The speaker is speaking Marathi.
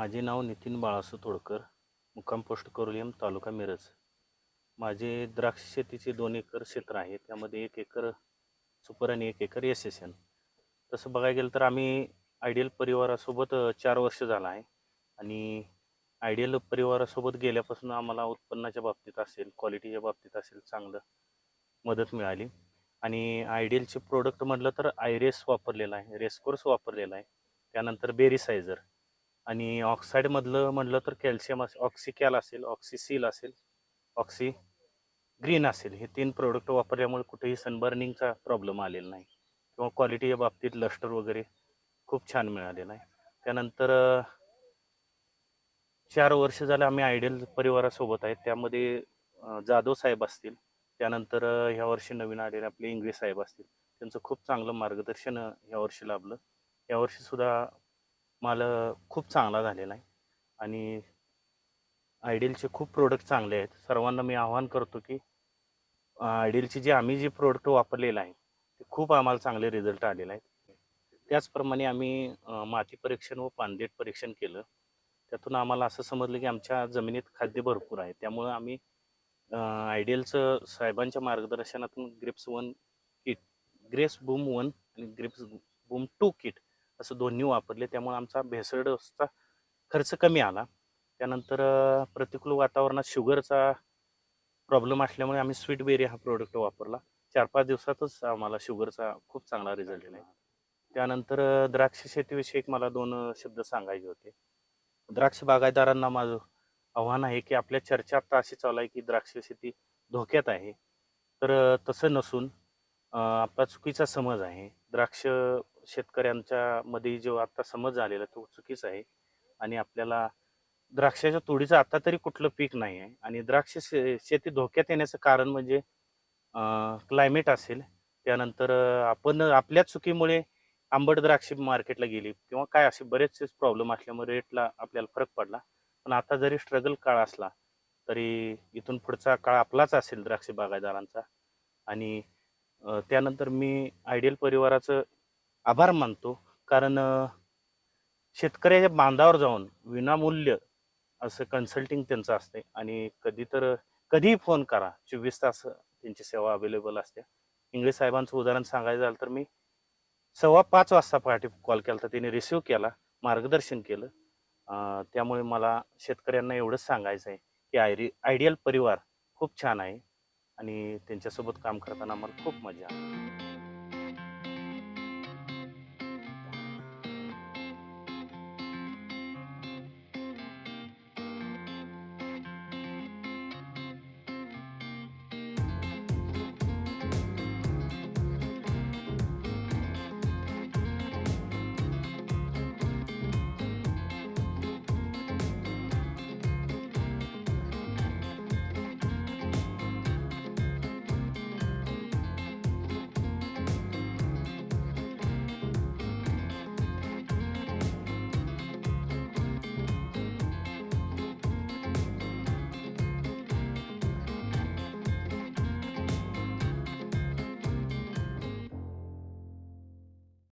माझे नाव नितीन बाळासू तोडकर मुक्काम पोस्ट करोलियम तालुका मिरज. माझे द्राक्ष शेतीचे दोन एकर क्षेत्र आहे त्यामध्ये एक एकर सुपर आणि एक एकर एस एस एन तसं बघायला गेलं तर आम्ही आयडियल परिवारासोबत चार वर्ष झालं आहे. आणि आयडियल परिवारासोबत गेल्यापासून आम्हाला उत्पन्नाच्या बाबतीत असेल क्वालिटीच्या बाबतीत असेल चांगलं मदत मिळाली. आणि आयडियलचे प्रोडक्ट म्हटलं तर आयरेस वापरलेला आहे रेसकोर्स वापरलेला आहे. त्यानंतर बेरीसायझर. आणि ऑक्साईडमधलं म्हटलं तर कॅल्शियम असेल ऑक्सिकॅल असेल ऑक्सिसील असेल ऑक्सी ग्रीन असेल. हे तीन प्रोडक्ट वापरल्यामुळे कुठेही सनबर्निंगचा प्रॉब्लेम आलेला नाही. किंवा क्वालिटीच्या बाबतीत लस्टर वगैरे खूप छान मिळालेलं आहे त्यानंतर चार वर्ष झालं आम्ही आयडियल परिवारासोबत आहेत त्यामध्ये जाधव साहेब असतील. त्यानंतर ह्या वर्षी नवीन आलेले आपले इंग्लिश साहेब असतील. त्यांचं खूप चांगलं मार्गदर्शन ह्या वर्षी लाभलं. यावर्षी सुद्धा माल खूप चांगला झालेला आहे. आणि आयडियलचे खूप प्रोडक्ट चांगले आहेत. सर्वांना मी आवाहन करतो की आयडियलचे जे आम्ही जे प्रोडक्ट वापरलेलं आहे ते खूप आम्हाला चांगले रिझल्ट आलेले आहेत. त्याचप्रमाणे आम्ही माती परीक्षण व पानदेट परीक्षण केलं. त्यातून आम्हाला असं समजलं की आमच्या जमिनीत खाद्य भरपूर आहे. त्यामुळं आम्ही आयडियलचं साहेबांच्या मार्गदर्शनातून grips one kit grapes boom one आणि ग्रिप्स बूम टू किट असं दोन्ही वापरले. त्यामुळे आमचा भेसळ खर्च कमी आला. त्यानंतर प्रतिकूल वातावरणात शुगरचा प्रॉब्लेम असल्यामुळे आम्ही स्वीट बेरी हा प्रोडक्ट वापरला. चार पाच दिवसातच आम्हाला शुगरचा खूप चांगला रिझल्ट आहे त्यानंतर द्राक्ष शेतीविषयी एक मला दोन शब्द सांगायचे होते. द्राक्ष बागायतदारांना माझं आव्हान आहे की आपल्या चर्चा आता अशी चालू आहे की द्राक्ष शेती धोक्यात आहे. तर तसं नसून आपला चुकीचा समज आहे. द्राक्ष शेतकऱ्यांच्या मध्ये जो आता समज झालेला तो चुकीचा आहे. आणि आपल्याला द्राक्षाच्या तोडीचं आता तरी कुठलं पीक नाही आहे. आणि द्राक्ष शे- शेती धोक्यात येण्याचं कारण म्हणजे क्लायमेट असेल. त्यानंतर आपण आपल्या चुकीमुळे आंबट द्राक्ष मार्केटला गेली किंवा काय असे बरेचसे प्रॉब्लेम असल्यामुळे रेटला आपल्याला फरक पडला. पण आता जरी स्ट्रगल काळ असला तरी इथून पुढचा काळ आपलाच असेल द्राक्ष बागायदारांचा आणि त्यानंतर मी आयडियल परिवाराचं आभार मानतो. कारण शेतकऱ्याच्या बांधावर जाऊन विनामूल्य असं कन्सल्टिंग त्यांचं असते. आणि कधी तर कधीही फोन करा. चोवीस तास त्यांची सेवा अवेलेबल असते. इंग्लिश साहेबांचं उदाहरण सांगायचं झालं तर मी सव्वा पाच वाजता पहाटे कॉल केला तर त्यांनी रिसिव्ह केला. मार्गदर्शन केलं. त्यामुळे मला शेतकऱ्यांना एवढंच सांगायचं आहे की आयरी आयडियल परिवार खूप छान आहे. आणि त्यांच्यासोबत काम करताना मला खूप मजा आली.